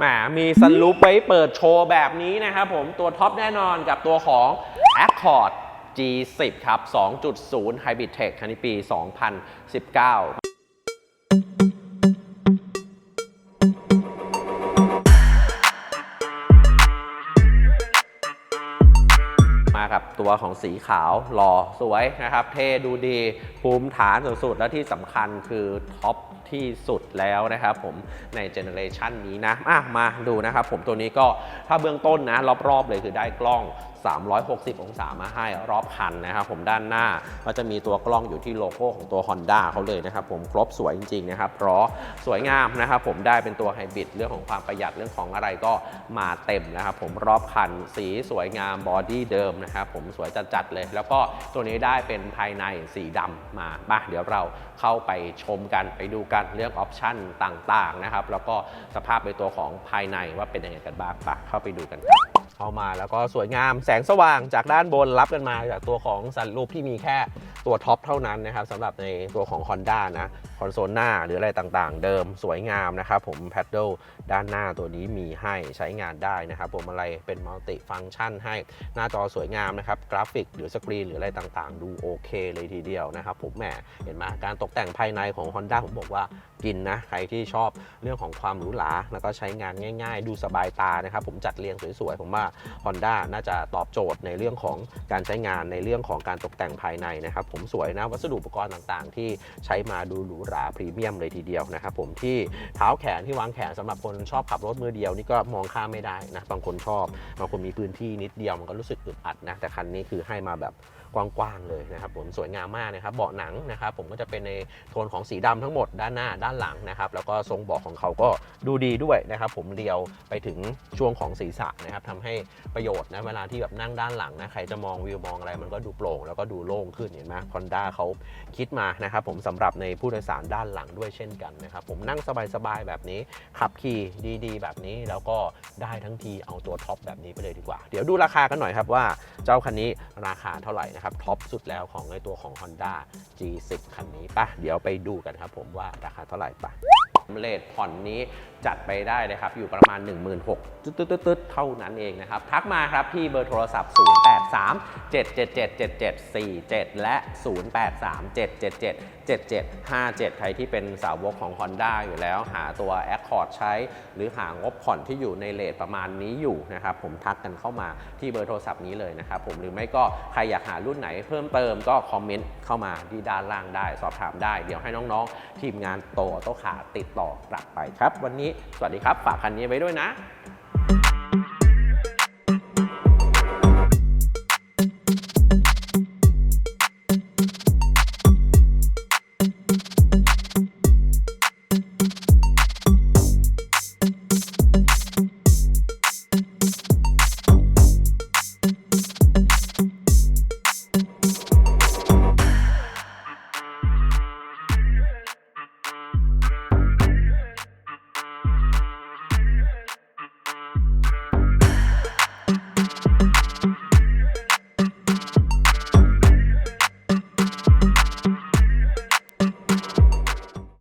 แหมมีสลูปไว้เปิดโชว์แบบนี้นะครับผมตัวท็อปแน่นอนกับตัวของ Accord G10 ครับ 2.0 Hybrid Tech คันนี้ปี 2019มากับตัวของสีขาวหล่อสวยนะครับ เท่ดูดีภูมิฐานสุดๆ และที่สำคัญคือท็อป ที่สุดแล้วนะครับผมในเจเนอเรชันนี้นะอะมาดูนะครับผมตัวนี้ก็ถ้าเบื้องต้นนะรอบๆเลยคือได้กล้อง 360 องศามาให้รอบคันนะครับผมด้านหน้าก็จะมีตัวกล้องอยู่ที่โลโก้ของตัว Honda เขาเลยนะครับผมครบสวยจริงๆนะครับเพราะสวยงามนะครับผมได้เป็นตัวไฮบริดเรื่องของความประหยัดเรื่องของอะไรก็มาเต็มนะครับผมรอบคันสีสวยงามบอดี้เดิมนะครับผมสวยจัดๆเลย แล้วก็ตัวนี้ได้เป็นภายในสีดำมาบ้าเดี๋ยวเราเข้าไปชมกันไปดูกันเรื่องออปชั่นต่างๆนะครับแล้วก็สภาพในตัวของภายในว่าเป็นยังไงกันบ้างไปเข้าไปดูกันครับ เข้ามาแล้วก็สวยงามแสงสว่างจากด้านบนรับกันมาจากตัวของสันรูปที่มีแค่ตัวท็อปเท่านั้นนะครับสำหรับในตัวของ Honda นะคอนโซลหน้าหรืออะไรต่างๆ เดิมสวยงามนะครับผมแพดเดิลด้านหน้าตัวนี้มีให้ใช้งานได้นะครับผมอะไรเป็นมัลติฟัง c t ชันให้หน้าจอสวยงามนะครับกราฟิกหรือสกรีนหรืออะไรต่างๆ ดูโอเคเลยทีเดียวนะครับผมแหมเห็นไหมการตกแต่งภายในของ Honda ผมบอกว่ากินนะ ใครที่ชอบเรื่องของความหรูหรา แล้วก็ใช้งานง่าย ๆ ดูสบายตานะครับ ผมจัดเรียงสวยๆ ผมว่า Honda น่าจะตอบโจทย์ในเรื่องของการใช้งานในเรื่องของการตกแต่งภายในนะครับ ผมสวยนะ วัสดุอุปกรณ์ต่างๆ ที่ใช้มาดูหรูหราพรีเมียมเลยทีเดียวนะครับ ผมที่เท้าแขนที่วางแขนสำหรับคนชอบขับรถมือเดียวนี่ก็มองข้ามไม่ได้นะ บางคนชอบบางคนมีพื้นที่นิดเดียวมันก็รู้สึกอึดอัดนะ แต่คันนี้คือให้มาแบบ กว้างๆเลยนะครับผมสวยงามมากนะครับเบาะหนังนะครับผมก็จะเป็นในโทนของสีดำทั้งหมดด้านหน้าด้านหลังนะครับแล้วก็ทรงเบาะของเขาก็ดูดีด้วยนะครับผมเรียวไปถึงช่วงของศีรษะนะครับทำให้ประโยชน์นะเวลาที่แบบนั่งด้านหลังนะใครจะมองวิวมองอะไรมันก็ดูโปร่งแล้วก็ดูโล่งขึ้นเห็นไหมคอนด้าเขาคิดมานะครับผมสำหรับในผู้โดยสารด้านหลังด้วยเช่นกันนะครับผมนั่งสบายๆแบบนี้ขับขี่ดีๆ แบบนี้แล้วก็ได้ทั้งทีเอาตัวท็อปแบบนี้ไปเลยดีกว่า เดี๋ยวดูราคากันหน่อยครับว่า เจ้าคันนี้ราคาเท่าไหร่นะครับท็อปสุดแล้วของในตัวของ Honda G10 คันนี้ปะเดี๋ยวไปดูกันครับผมว่าราคาเท่าไหร่ปะ เลทผ่อนนี้จัดไปได้เลยครับ อยู่ประมาณ 1 6 0 0 0ตึ๊ดตึ๊ดตึ๊ดตึ๊ดเท่านั้นเองนะครับ ทักมาครับที่เบอร์โทรศัพท์ 083 777 7747 และ 083 777 7757 ใครที่เป็นสาวกของ Honda อยู่แล้ว หาตัว Accord ใช้ หรือหางบผ่อนที่อยู่ในเลทประมาณนี้อยู่นะครับ ผมทักกันเข้ามาที่เบอร์โทรศัพท์นี้เลยนะครับผมหรือไม่ก็ใครอยากหารุ่นไหนเพิ่มเติมก็คอมเมนต์เข้ามาที่ด้านล่างได้ สอบถามได้เดี๋ยวให้น้องๆ ทีมงานโตโตขาติดต่อกลับไปครับ วันนี้สวัสดีครับ ฝากคันนี้ไว้ด้วยนะ